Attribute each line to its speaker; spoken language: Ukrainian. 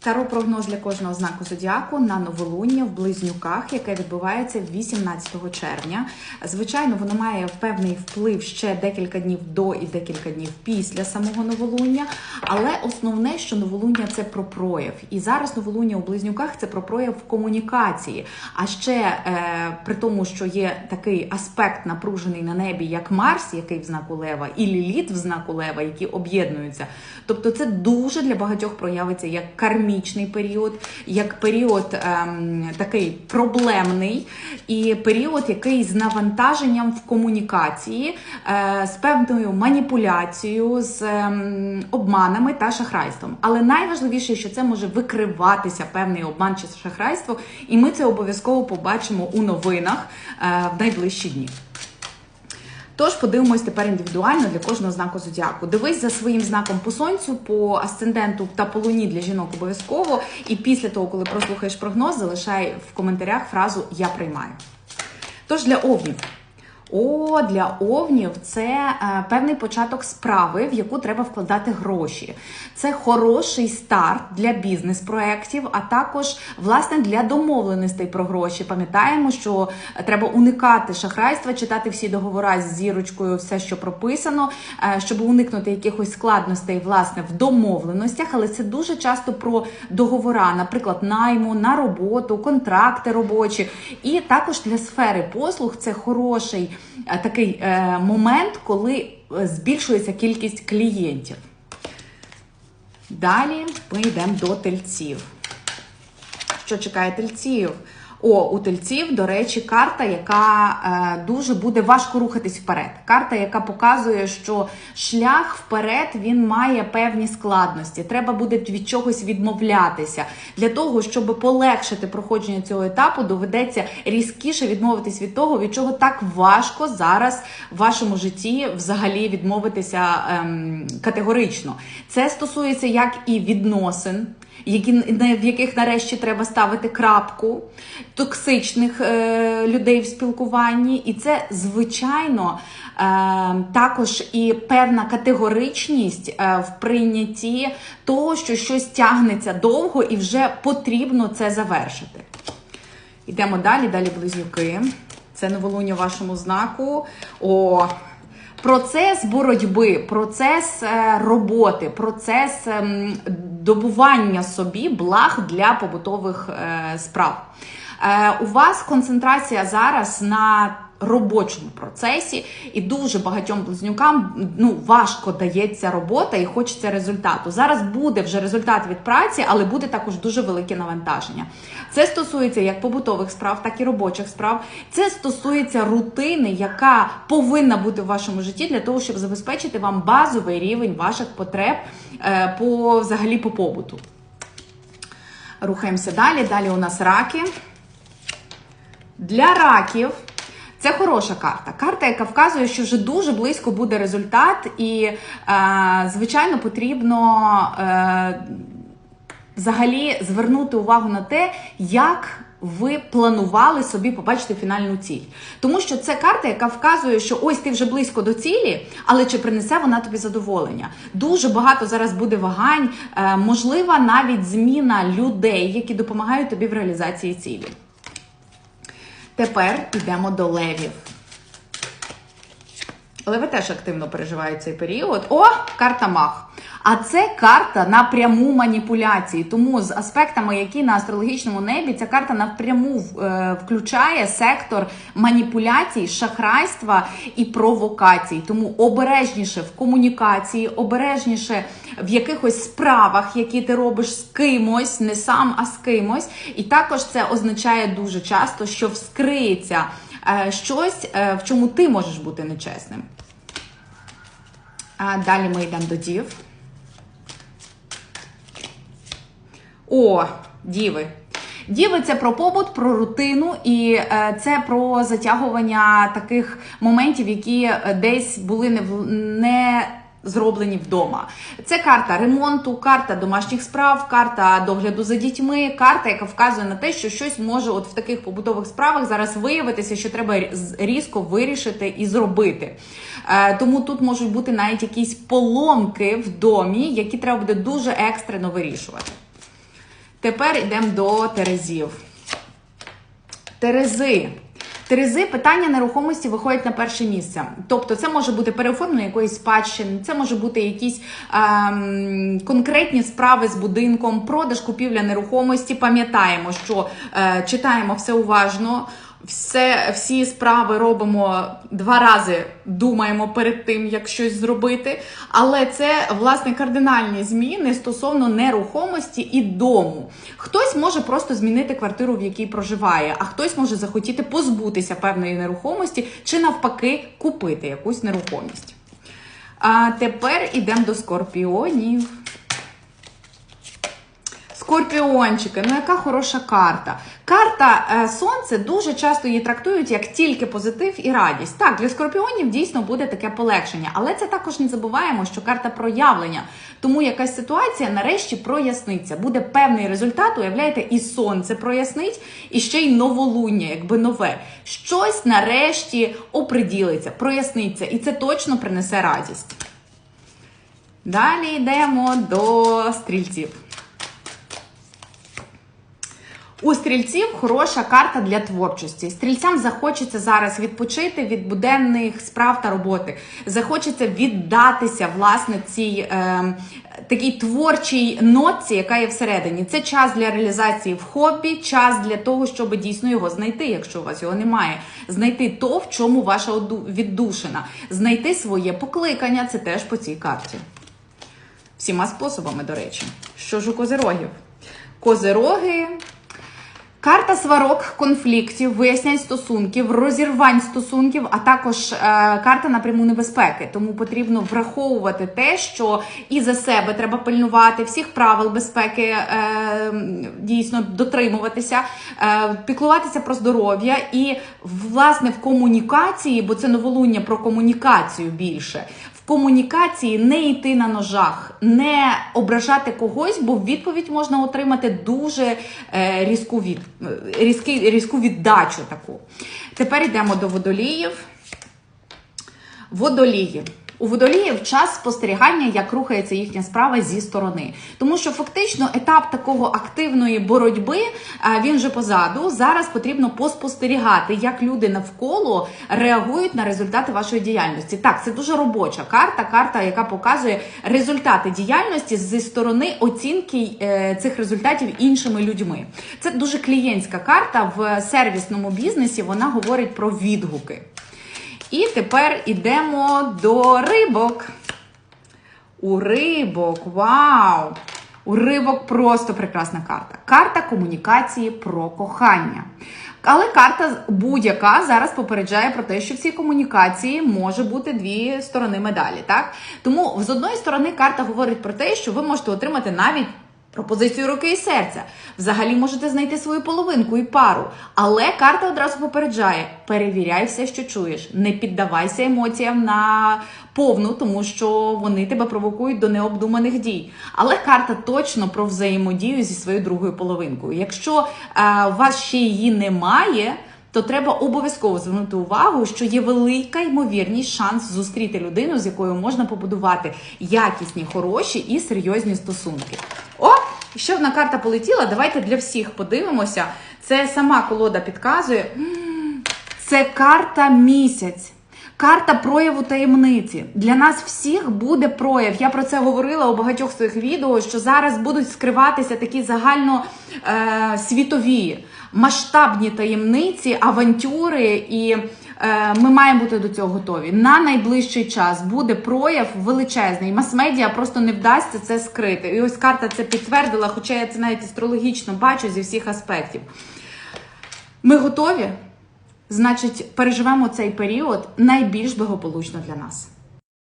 Speaker 1: Таро прогноз для кожного знаку зодіаку на новолуння в близнюках, яке відбувається 18 червня. Звичайно, воно має певний вплив ще декілька днів до і декілька днів після самого новолуння. Але основне, що новолуння це про прояв. І зараз новолуння у близнюках це про прояв в комунікації. А ще е, при тому, що є такий аспект напружений на небі, як Марс, який в знаку Лева, і Ліліт в знаку Лева, які об'єднуються. Тобто, це дуже для багатьох проявиться як кармічний період, як період ем, такий проблемний, і період, який з навантаженням в комунікації, е, з певною маніпуляцією, з ем, обманами та шахрайством. Але найважливіше, що це може викриватися певний обман чи шахрайство, і ми це обов'язково побачимо у новинах е, в найближчі дні. Тож подивимось тепер індивідуально для кожного знаку зодіаку. Дивись за своїм знаком по сонцю, по асценденту та по луні для жінок обов'язково. І після того, коли прослухаєш прогноз, залишай в коментарях фразу Я приймаю. Тож для овнів. О, для овнів це е, певний початок справи, в яку треба вкладати гроші. Це хороший старт для бізнес-проєктів, а також власне для домовленостей про гроші. Пам'ятаємо, що треба уникати шахрайства, читати всі договори з зірочкою, все, що прописано, е, щоб уникнути якихось складностей власне в домовленостях. Але це дуже часто про договори, наприклад, найму на роботу, контракти робочі, і також для сфери послуг це хороший такий е, момент, коли е, збільшується кількість клієнтів. Далі ми йдемо до тельців. Що чекає тельців? О, у тельців, до речі, карта, яка е, дуже буде важко рухатись вперед. Карта, яка показує, що шлях вперед він має певні складності. Треба буде від чогось відмовлятися. Для того, щоб полегшити проходження цього етапу, доведеться різкіше відмовитись від того, від чого так важко зараз в вашому житті взагалі відмовитися ем, категорично. Це стосується як і відносин які в яких нарешті треба ставити крапку токсичних е, людей в спілкуванні, і це звичайно е, також і певна категоричність е, в прийнятті того, що щось тягнеться довго і вже потрібно це завершити. Йдемо далі, далі близнюки. Це новолуння вашому знаку. О, Процес боротьби, процес е, роботи, процес ем, добування собі благ для побутових е, справ. Е, у вас концентрація зараз на робочому процесі, і дуже багатьом близнюкам ну важко дається робота і хочеться результату. Зараз буде вже результат від праці, але буде також дуже велике навантаження. Це стосується як побутових справ, так і робочих справ. Це стосується рутини, яка повинна бути в вашому житті для того, щоб забезпечити вам базовий рівень ваших потреб е, по взагалі по побуту. Рухаємося далі. Далі у нас раки. Для раків це хороша карта. Карта, яка вказує, що вже дуже близько буде результат, і, е, звичайно, потрібно е, взагалі звернути увагу на те, як. Ви планували собі побачити фінальну ціль, тому що це карта, яка вказує, що ось ти вже близько до цілі, але чи принесе вона тобі задоволення? Дуже багато зараз буде вагань, е, можлива навіть зміна людей, які допомагають тобі в реалізації цілі. Тепер йдемо до левів. Леви теж активно переживають цей період. О, карта мах. А це карта на пряму маніпуляції. Тому з аспектами, які на астрологічному небі, ця карта напряму е, включає сектор маніпуляцій, шахрайства і провокацій. Тому обережніше в комунікації, обережніше в якихось справах, які ти робиш з кимось, не сам, а з кимось. І також це означає дуже часто, що вскриється е, щось, е, в чому ти можеш бути нечесним. Далі ми йдемо до дів. О, діви. Діви це про побут, про рутину, і е, це про затягування таких моментів, які е, десь були не не зроблені вдома. Це карта ремонту, карта домашніх справ, карта догляду за дітьми, карта, яка вказує на те, що щось може от в таких побутових справах зараз виявитися, що треба різко вирішити і зробити. Е, тому тут можуть бути навіть якісь поломки в домі, які треба буде дуже екстрено вирішувати. Тепер йдемо до Терезів. Терези. Терези питання нерухомості виходять на перше місце. Тобто, це може бути переоформлення якоїсь спадщини, це може бути якісь ем, конкретні справи з будинком, продаж купівля нерухомості. Пам'ятаємо, що е, читаємо все уважно. Все, всі справи робимо два рази, думаємо перед тим, як щось зробити. Але це власне кардинальні зміни стосовно нерухомості і дому. Хтось може просто змінити квартиру, в якій проживає, а хтось може захотіти позбутися певної нерухомості чи навпаки купити якусь нерухомість. А тепер ідемо до скорпіонів. Скорпіончики, ну яка хороша карта. Карта е, Сонце дуже часто її трактують як тільки позитив і радість. Так, для скорпіонів дійсно буде таке полегшення, але це також не забуваємо, що карта проявлення. Тому якась ситуація нарешті проясниться. Буде певний результат, уявляєте, і сонце прояснить, і ще й новолуння, якби нове. Щось нарешті оприділиться, проясниться, і це точно принесе радість. Далі йдемо до стрільців. У стрільців хороша карта для творчості. Стрільцям захочеться зараз відпочити від буденних справ та роботи. Захочеться віддатися власне цій е, такій творчій нотці, яка є всередині. Це час для реалізації в хобі, час для того, щоб дійсно його знайти, якщо у вас його немає. Знайти то, в чому ваша віддушина, знайти своє покликання. Це теж по цій карті. Всіма способами, до речі. Що ж у козирогів? Козироги. Карта сварок, конфліктів, вияснянь стосунків, розірвань стосунків, а також е, карта напряму небезпеки. Тому потрібно враховувати те, що і за себе треба пильнувати всіх правил безпеки, е, дійсно дотримуватися, е, піклуватися про здоров'я і власне в комунікації, бо це новолуння про комунікацію більше комунікації не йти на ножах, не ображати когось, бо в відповідь можна отримати дуже е, різку від, е, різкий, різку віддачу таку. Тепер йдемо до водоліїв. Водолії. У водоліїв час спостерігання, як рухається їхня справа зі сторони, тому що фактично етап такого активної боротьби він вже позаду. Зараз потрібно поспостерігати, як люди навколо реагують на результати вашої діяльності. Так, це дуже робоча карта, карта, яка показує результати діяльності зі сторони оцінки е, цих результатів іншими людьми. Це дуже клієнтська карта в сервісному бізнесі. Вона говорить про відгуки. І тепер йдемо до рибок. У рибок, вау! У рибок просто прекрасна карта. Карта комунікації про кохання. Але карта будь-яка зараз попереджає про те, що в цій комунікації може бути дві сторони медалі. так? Тому з одної сторони карта говорить про те, що ви можете отримати навіть Пропозицію руки і серця. Взагалі можете знайти свою половинку і пару. Але карта одразу попереджає: перевіряй все, що чуєш. Не піддавайся емоціям на повну, тому що вони тебе провокують до необдуманих дій. Але карта точно про взаємодію зі своєю другою половинкою. Якщо а, е, у вас ще її немає. То треба обов'язково звернути увагу, що є велика ймовірність шанс зустріти людину, з якою можна побудувати якісні, хороші і серйозні стосунки. О, ще одна карта полетіла. Давайте для всіх подивимося. Це сама колода підказує. Це карта місяць. Карта прояву таємниці. Для нас всіх буде прояв. Я про це говорила у багатьох своїх відео, що зараз будуть скриватися такі загально е, світові, масштабні таємниці, авантюри і. Е, ми маємо бути до цього готові. На найближчий час буде прояв величезний. Мас-медіа просто не вдасться це скрити. І ось карта це підтвердила, хоча я це навіть астрологічно бачу зі всіх аспектів. Ми готові? Значить, переживемо цей період найбільш благополучно для нас.